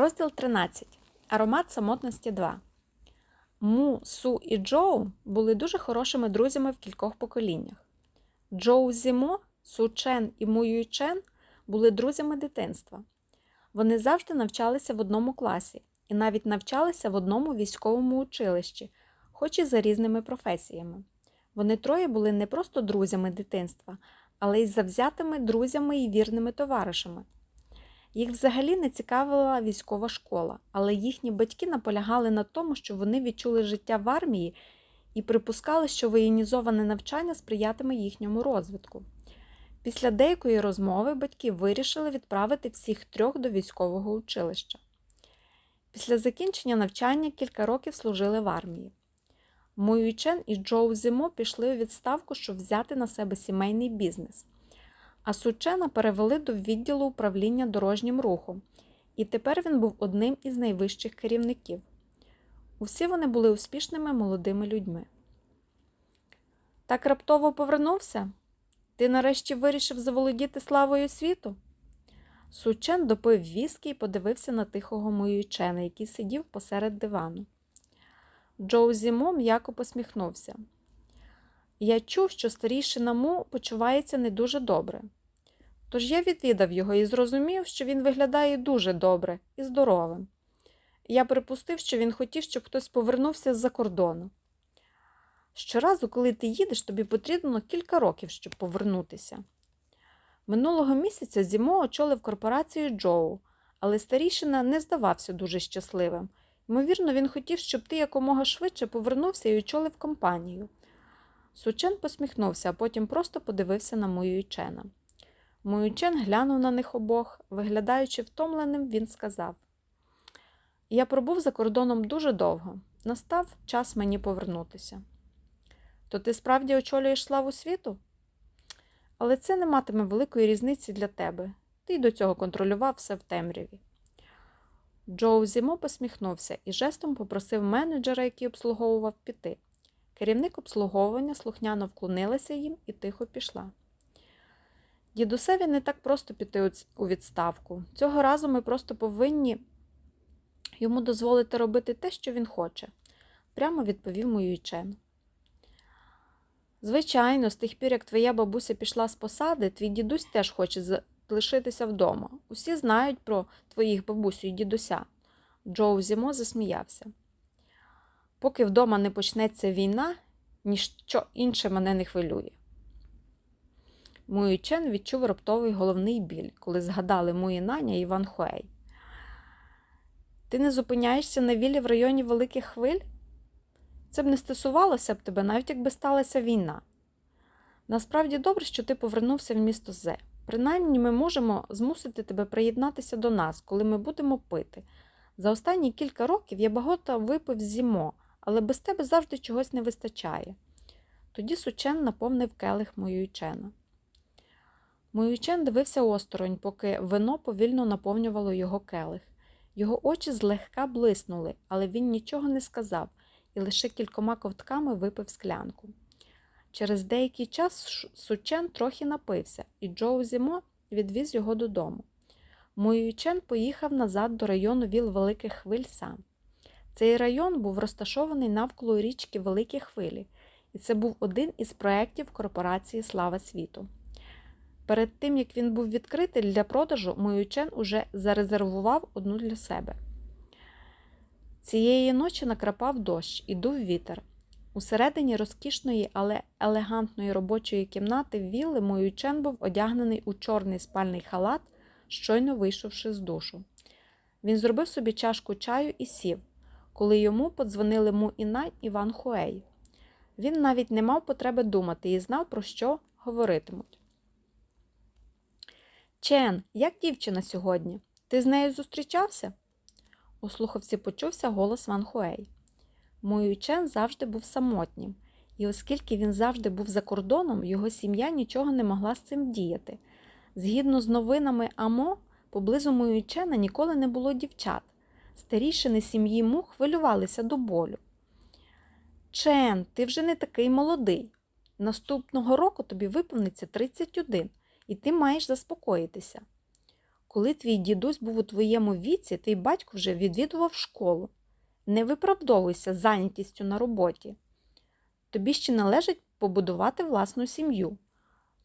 Розділ 13. Аромат самотності 2. Му, Су і Джоу були дуже хорошими друзями в кількох поколіннях. Джоу Зімо, Су Чен і Му Юй Чен були друзями дитинства. Вони завжди навчалися в одному класі і навіть навчалися в одному військовому училищі, хоч і за різними професіями. Вони троє були не просто друзями дитинства, але й завзятими друзями і вірними товаришами. Їх взагалі не цікавила військова школа, але їхні батьки наполягали на тому, що вони відчули життя в армії і припускали, що воєнізоване навчання сприятиме їхньому розвитку. Після деякої розмови батьки вирішили відправити всіх трьох до військового училища. Після закінчення навчання кілька років служили в армії. Мою Чен і Джоу Зимо пішли у відставку, щоб взяти на себе сімейний бізнес. А Сучена перевели до відділу управління дорожнім рухом, і тепер він був одним із найвищих керівників. Усі вони були успішними молодими людьми. Так раптово повернувся? Ти нарешті вирішив заволодіти славою світу? Сучен допив віскі і подивився на тихого Моюйчена, який сидів посеред дивану. Джоу Зімо м'яко посміхнувся. Я чув, що старішина Му почувається не дуже добре. Тож я відвідав його і зрозумів, що він виглядає дуже добре і здоровим. Я припустив, що він хотів, щоб хтось повернувся з-за кордону. Щоразу, коли ти їдеш, тобі потрібно кілька років, щоб повернутися. Минулого місяця Зімо очолив корпорацію Джоу, але старішина не здавався дуже щасливим. Ймовірно, він хотів, щоб ти якомога швидше повернувся і очолив компанію. Сучен посміхнувся, а потім просто подивився на Муюйчена. Муючен глянув на них обох. Виглядаючи втомленим, він сказав: Я пробув за кордоном дуже довго. Настав час мені повернутися. То ти справді очолюєш славу світу? Але це не матиме великої різниці для тебе. Ти й до цього контролював все в темряві. Джоу Зімо посміхнувся і жестом попросив менеджера, який обслуговував, піти. Керівник обслуговування слухняно вклонилася їм і тихо пішла. Дідусеві не так просто піти у відставку. Цього разу ми просто повинні йому дозволити робити те, що він хоче, прямо відповів Моюйчен. Звичайно, з тих пір, як твоя бабуся пішла з посади, твій дідусь теж хоче залишитися вдома. Усі знають про твоїх бабусю і дідуся. Джоу Зімо засміявся. Поки вдома не почнеться війна, ніщо інше мене не хвилює. Муючен відчув раптовий головний біль, коли згадали Муїнаня і Ван Хуей. Ти не зупиняєшся на вілі в районі Великих Хвиль? Це б не стосувалося б тебе, навіть якби сталася війна. Насправді добре, що ти повернувся в місто Зе. Принаймні ми можемо змусити тебе приєднатися до нас, коли ми будемо пити. За останні кілька років я багато випив зімо, але без тебе завжди чогось не вистачає. Тоді Сучен наповнив келих Моюйчена. Моючен дивився осторонь, поки вино повільно наповнювало його келих. Його очі злегка блиснули, але він нічого не сказав і лише кількома ковтками випив склянку. Через деякий час Сучен трохи напився, і Джоу Зімо відвіз його додому. Моючен поїхав назад до району Віл Великих Хвиль сам. Цей район був розташований навколо річки Великі Хвилі, і це був один із проєктів корпорації Слава світу. Перед тим, як він був відкритий для продажу, Моючен уже зарезервував одну для себе. Цієї ночі накрапав дощ і дув вітер. Усередині розкішної, але елегантної робочої кімнати вілли Моючен був одягнений у чорний спальний халат, щойно вийшовши з душу. Він зробив собі чашку чаю і сів, коли йому подзвонили Му Інань і Ван Хуей. Він навіть не мав потреби думати і знав, про що говоритимуть. Чен, як дівчина сьогодні? Ти з нею зустрічався? У слухавці почувся голос Ван Хуей. Мою Чен завжди був самотнім, і оскільки він завжди був за кордоном, його сім'я нічого не могла з цим діяти. Згідно з новинами Амо, поблизу Мою Чена ніколи не було дівчат. Старішини сім'ї Му хвилювалися до болю. Чен, ти вже не такий молодий. Наступного року тобі виповниться 31 і ти маєш заспокоїтися. Коли твій дідусь був у твоєму віці, твій батько вже відвідував школу. Не виправдовуйся зайнятістю на роботі. Тобі ще належить побудувати власну сім'ю.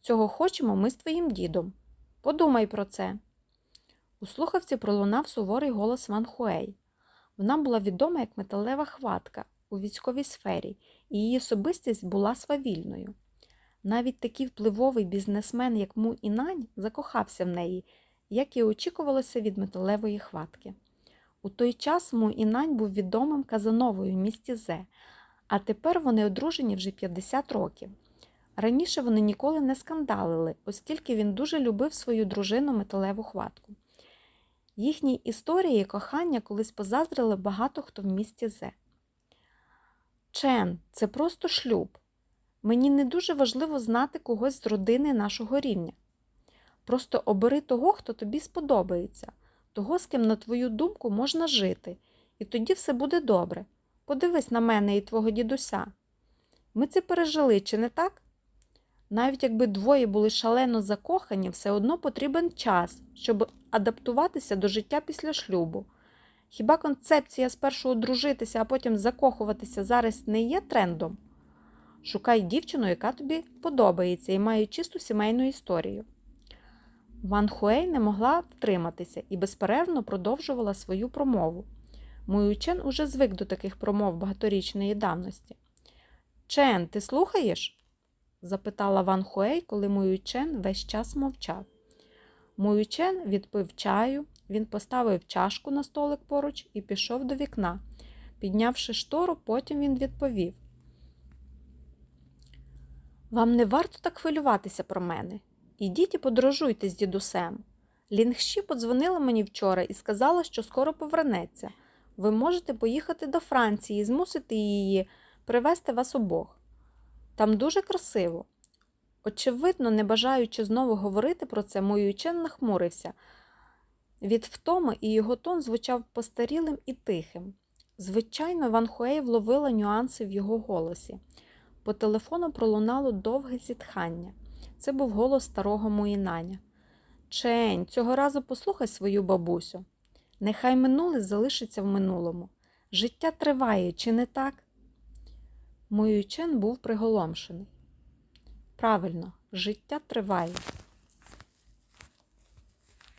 Цього хочемо ми з твоїм дідом. Подумай про це. У слухавці пролунав суворий голос Ван Хуей. Вона була відома як металева хватка у військовій сфері, і її особистість була свавільною. Навіть такий впливовий бізнесмен, як Му Інань, закохався в неї, як і очікувалося від металевої хватки. У той час Му Інань був відомим казановою в місті Зе, а тепер вони одружені вже 50 років. Раніше вони ніколи не скандалили, оскільки він дуже любив свою дружину металеву хватку. Їхній історії кохання колись позаздрили багато хто в місті Зе. Чен, це просто шлюб. Мені не дуже важливо знати когось з родини нашого рівня. Просто обери того, хто тобі сподобається, того, з ким, на твою думку, можна жити, і тоді все буде добре. Подивись на мене і твого дідуся. Ми це пережили, чи не так? Навіть якби двоє були шалено закохані, все одно потрібен час, щоб адаптуватися до життя після шлюбу. Хіба концепція спершу одружитися, а потім закохуватися зараз не є трендом? Шукай дівчину, яка тобі подобається і має чисту сімейну історію. Ван Хуей не могла втриматися і безперервно продовжувала свою промову. Мой Чен уже звик до таких промов багаторічної давності. Чен, ти слухаєш? запитала Ван Хуей, коли Мой Чен весь час мовчав. Мой Чен відпив чаю, він поставив чашку на столик поруч і пішов до вікна. Піднявши штору, потім він відповів. Вам не варто так хвилюватися про мене. Ідіть і подорожуйте з дідусем. Лінгші подзвонила мені вчора і сказала, що скоро повернеться. Ви можете поїхати до Франції і змусити її привезти вас обох. Там дуже красиво. Очевидно, не бажаючи знову говорити про це, мой учен нахмурився. Від втоми і його тон звучав постарілим і тихим. Звичайно, Ван Хуей вловила нюанси в його голосі. По телефону пролунало довге зітхання. Це був голос старого Муїнаня. Чень, цього разу послухай свою бабусю. Нехай минуле залишиться в минулому. Життя триває, чи не так? Мой учен був приголомшений. Правильно, життя триває.